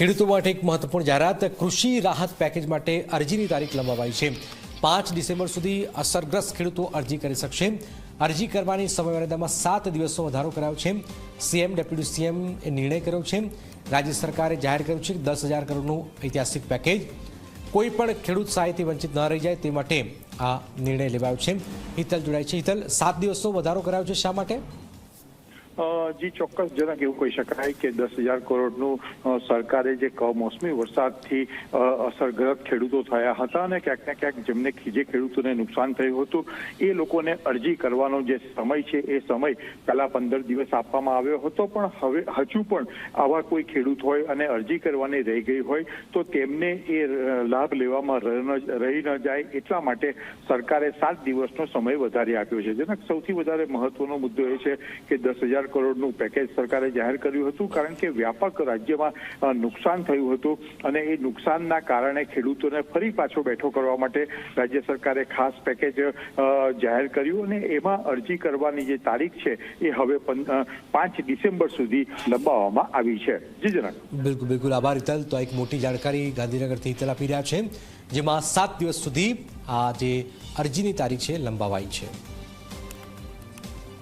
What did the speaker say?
ખેડૂતો માટે એક મહત્વપૂર્ણ જાહેરાત, કૃષિ રાહત પેકેજ માટે અરજીની તારીખ લંબાવાઈ છે. પાંચ ડિસેમ્બર સુધી અસરગ્રસ્ત ખેડૂતો અરજી કરી શકશે. અરજી કરવાની સમયમર્યાદામાં સાત દિવસનો વધારો કરાયો છે. સીએમ, ડેપ્યુટી સીએમ એ નિર્ણય કર્યો છે. રાજ્ય સરકારે જાહેર કર્યું છે કે દસ હજાર કરોડનું ઐતિહાસિક પેકેજ. કોઈ પણ ખેડૂત સહાયથી વંચિત ન રહી જાય તે માટે આ નિર્ણય લેવાયો છે. હિતલ જોડાય છે. હિતલ, સાત દિવસનો વધારો કરાયો છે શા માટે? જી, ચોક્કસ જનક એવું કહી શકાય કે દસ હજાર કરોડનું સરકારે જે કમોસમી વરસાદથી અસરગ્રસ્ત ખેડૂતો થયા હતા અને ક્યાંક ને ક્યાંક જેમને જે ખેડૂતોને નુકસાન થયું હતું, એ લોકોને અરજી કરવાનો જે સમય છે, એ સમય પહેલા પંદર દિવસ આપવામાં આવ્યો હતો. પણ હવે હજુ પણ આવા કોઈ ખેડૂત હોય અને અરજી કરવાની રહી ગઈ હોય, તો તેમને એ લાભ લેવામાં રહી ન જાય એટલા માટે સરકારે સાત દિવસનો સમય વધારી આપ્યો છે. જેના સૌથી વધારે મહત્વનો મુદ્દો એ છે કે દસ હજાર કરોડનું પેકેજ સરકારે જાહેર કર્યું હતું કારણ કે વ્યાપક રાજ્યમાં નુકસાન થયું હતું અને એ નુકસાનના કારણે ખેડૂતોને ફરી પાછો બેઠો કરવા માટે રાજ્ય સરકારે ખાસ પેકેજ જાહેર કર્યું અને એમાં અરજી કરવાની જે તારીખ છે એ હવે પાંચ ડિસેમ્બર સુધી લંબાવવામાં આવી છે. જી જનક બિલકુલ બિલકુલ. આભાર હિતલ તો એક મોટી જાણકારી ગાંધીનગરથી હિતલ આપી રહ્યા છે, જેમાં સાત દિવસ સુધી આ જે અરજીની તારીખ છે લંબાવાઈ છે.